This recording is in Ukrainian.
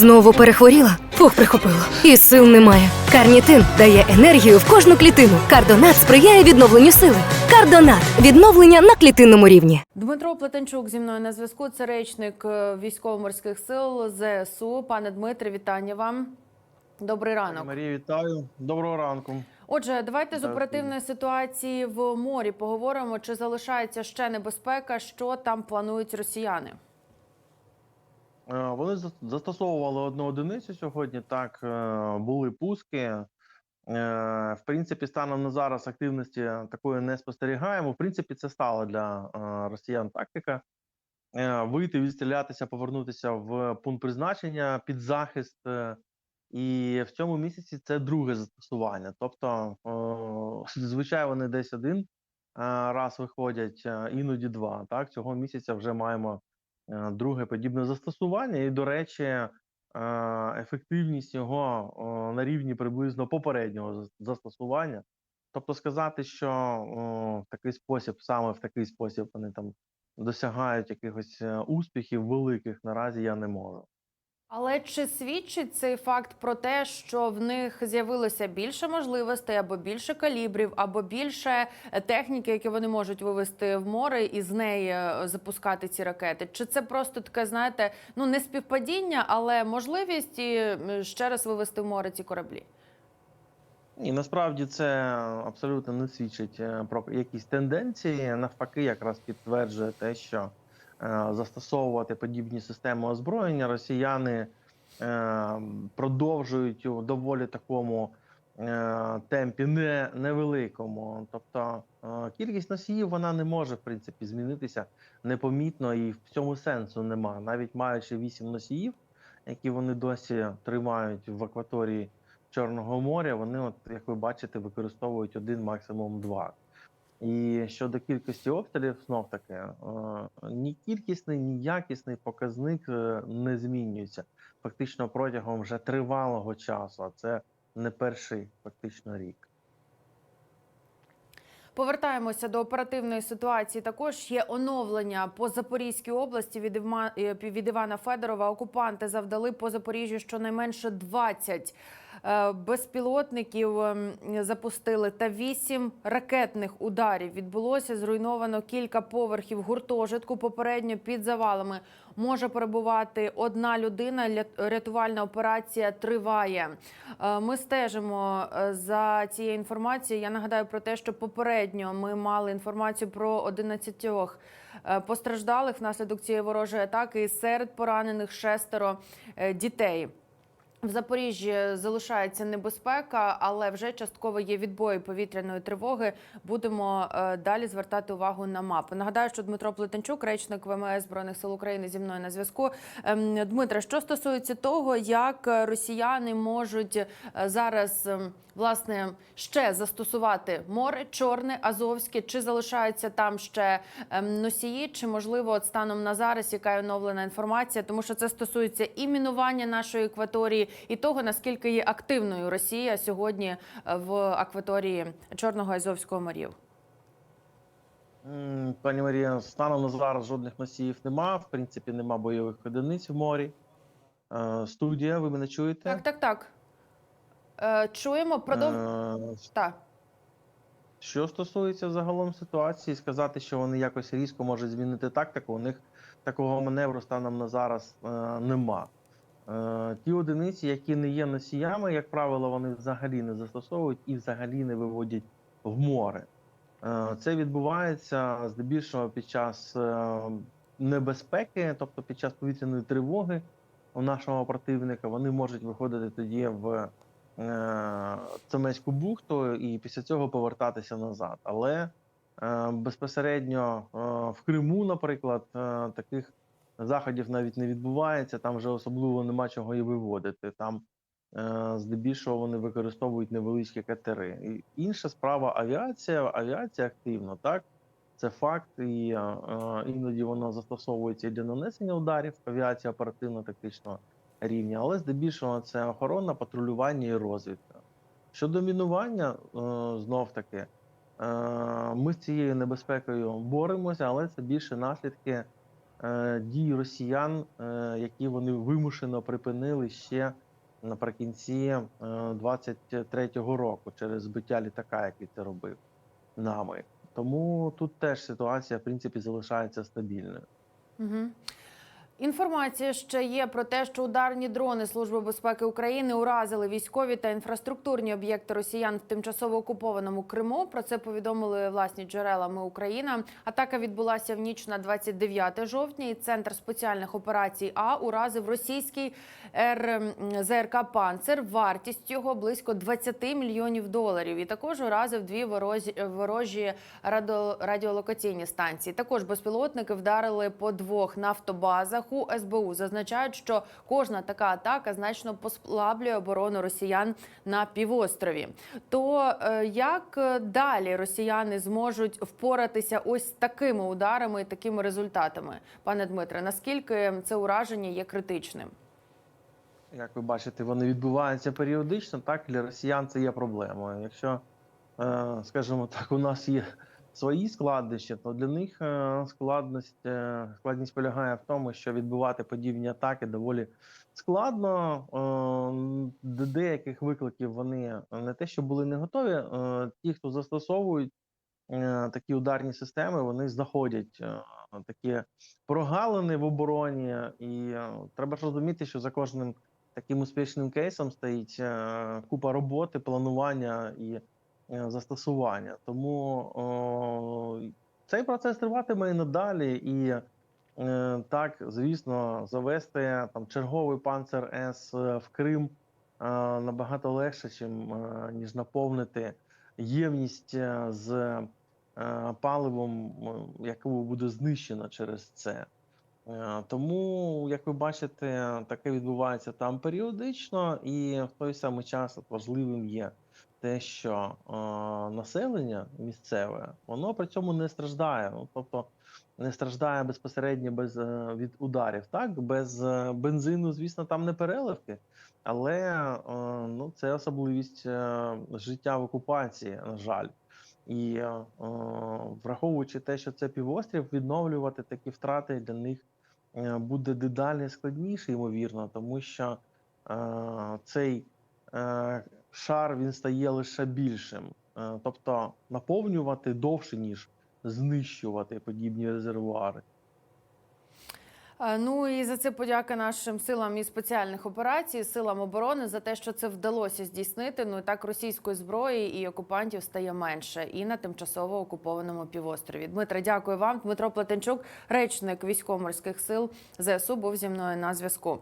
Знову перехворіла? Фух, прихопило. І сил немає. Карнітин дає енергію в кожну клітину. Кардонат сприяє відновленню сили. Кардонат відновлення на клітинному рівні. Дмитро Плетенчук зі мною на зв'язку. Це речник е, військово-морських сил ЗСУ. Пане Дмитре, вітання вам. Добрий ранок. Марія, вітаю. Доброго ранку. Отже, давайте з оперативної ситуації в морі поговоримо. Чи залишається ще небезпека? Що там планують росіяни? Е, Вони застосовували одну одиницю сьогодні. Так е, були пуски. Е, В принципі, станом на зараз активності такої не спостерігаємо. В принципі, це стала для росіян тактика. Вийти, відстрілятися, повернутися в пункт призначення під захист. І в цьому місяці це друге застосування. Тобто, зазвичай вони десь один раз виходять, іноді два. Так, цього місяця вже маємо друге подібне застосування. І, до речі, е, ефективність його е, на рівні приблизно попереднього застосування. Тобто сказати, що в такий спосіб, саме в такий спосіб вони там досягають якихось е, успіхів великих, наразі я не можу. Але чи свідчить цей факт про те, що в них з'явилося більше можливостей, або більше калібрів, або більше е, техніки, які вони можуть вивести в море і з неї е, запускати ці ракети? Чи це просто таке, знаєте, ну не співпадіння, але можливість і ще раз вивести в море ці кораблі? Ні, насправді це абсолютно не свідчить е, про якісь тенденції. Навпаки, якраз підтверджує те, що застосовувати подібні системи озброєння росіяни е, продовжують у доволі такому е, темпі не, невеликому. Тобто е, кількість носіїв вона не може в принципі змінитися непомітно, і в цьому сенсу нема. Навіть маючи вісім носіїв, які вони досі тримають в акваторії. Чорного моря, вони, от, як ви бачите, використовують один, максимум два. І щодо кількості обстрілів, знов таки, е, ні кількісний, ні якісний показник е, не змінюється фактично протягом вже тривалого часу, а це не перший фактично рік. Повертаємося до оперативної ситуації. Також є оновлення по Запорізькій області від е, Івана Федорова. Окупанти завдали по Запоріжжю щонайменше 20 е, безпілотників ем, запустили та 8 ракетних ударів. Відбулося зруйновано кілька поверхів гуртожитку. Попередньо під завалами може перебувати одна людина. Рятувальна операція триває. Е, Ми стежимо е, за цією інформацією. Я нагадаю про те, що попередньо ми мали інформацію про 11 е, постраждалих внаслідок цієї ворожої атаки. І серед поранених шестеро е, дітей. В Запоріжжі залишається небезпека, але вже частково є відбої повітряної тривоги. Будемо е, далі звертати увагу на мапи. Нагадаю, що Дмитро Плетенчук, речник ВМС збройних сил України, зі мною на зв'язку. Ем, Дмитре, що стосується того, як росіяни можуть е, зараз ем, власне ще застосувати море, чорне, азовське, чи залишаються там ще ем, носії, чи можливо, от станом на зараз, яка оновлена інформація, тому що це стосується і мінування нашої акваторії, і того наскільки є активною Росія сьогодні е, в акваторії Чорного Азовського морів. Пані Марія, станом на зараз жодних носіїв нема. В принципі, нема бойових одиниць в морі. Е, Студія, ви мене чуєте? Так, так, так. Е, Чуємо, продов... Е, Так. Що стосується загалом ситуації, сказати, що вони якось різко можуть змінити тактику, у них такого маневру станом на зараз е, нема. Е, ті одиниці, які не є носіями, як правило, вони взагалі не застосовують і взагалі не виводять в море. Е, це відбувається здебільшого під час е, небезпеки, тобто під час повітряної тривоги у нашого противника, вони можуть виходити тоді в Цемеську бухту і після цього повертатися назад. Але безпосередньо в Криму, наприклад, таких заходів навіть не відбувається. Там вже особливо нема чого і виводити. Там е, здебільшого вони використовують невеличкі катери. Інша справа авіація. Авіація активно, так. Це факт, і е, е, іноді вона застосовується і для нанесення ударів авіація оперативно-тактичного рівня, але здебільшого це охорона, патрулювання і розвідка. Щодо мінування, знов таки, ми з цією небезпекою боремося, але це більше наслідки дій росіян, е, які вони вимушено припинили ще наприкінці е, 23-го року через збиття літака, який це робив нами. Тому тут теж ситуація, в принципі, залишається стабільною. Угу. Інформація ще є про те, що ударні дрони Служби безпеки України уразили військові та інфраструктурні об'єкти росіян в тимчасово окупованому Криму. Про це повідомили власні джерела Ми Україна. Атака відбулася в ніч на 29 жовтня. І центр спеціальних операцій А уразив російський РМ ЗРК Панцер. Вартість його близько 20 мільйонів доларів. І також уразив дві ворожі, ворожі радіолокаційні станції. Також безпілотники вдарили по двох нафтобазах. У СБУ зазначають, що кожна така атака значно послаблює оборону росіян на півострові. То е, як далі росіяни зможуть впоратися ось такими ударами і такими результатами, пане Дмитре? Наскільки це ураження є критичним? Як ви бачите, вони відбуваються періодично. Так для росіян це є проблемою. Якщо, е, скажімо так, у нас є свої складнощі, то для них е, складність, е, складність полягає в тому, що відбувати подібні атаки доволі складно. Е, До деяких викликів вони не те, що були не готові. Ті, хто застосовують такі ударні системи, вони знаходять е, такі прогалини в обороні, і треба ж розуміти, що за кожним таким успішним кейсом стоїть купа роботи, планування і застосування. Тому цей процес триватиме і надалі. І е, так, звісно, завести там черговий панцер С в Крим е, набагато легше, чим, е, ніж наповнити ємність е, з е, паливом, е, яку буде знищено через це. Е, Тому, як ви бачите, таке відбувається там періодично, і в той самий час важливим є те, що е, населення місцеве воно при цьому не страждає. Ну, тобто не страждає безпосередньо без е, від ударів. Так, без е, бензину, звісно, там не переливки, але е, ну, це особливість е, життя в окупації, на жаль. І е, враховуючи те, що це півострів, відновлювати такі втрати для них е, буде дедалі складніше, ймовірно, тому що е, цей е, шар він стає лише більшим. Е, тобто наповнювати довше, ніж знищувати подібні резервуари. Е, Ну і за це подяка нашим силам і спеціальних операцій, силам оборони за те, що це вдалося здійснити. Ну і так російської зброї і окупантів стає менше і на тимчасово окупованому півострові. Дмитре, дякую вам. Дмитро Плетенчук, речник військово-морських сил ЗСУ, був зі мною на зв'язку.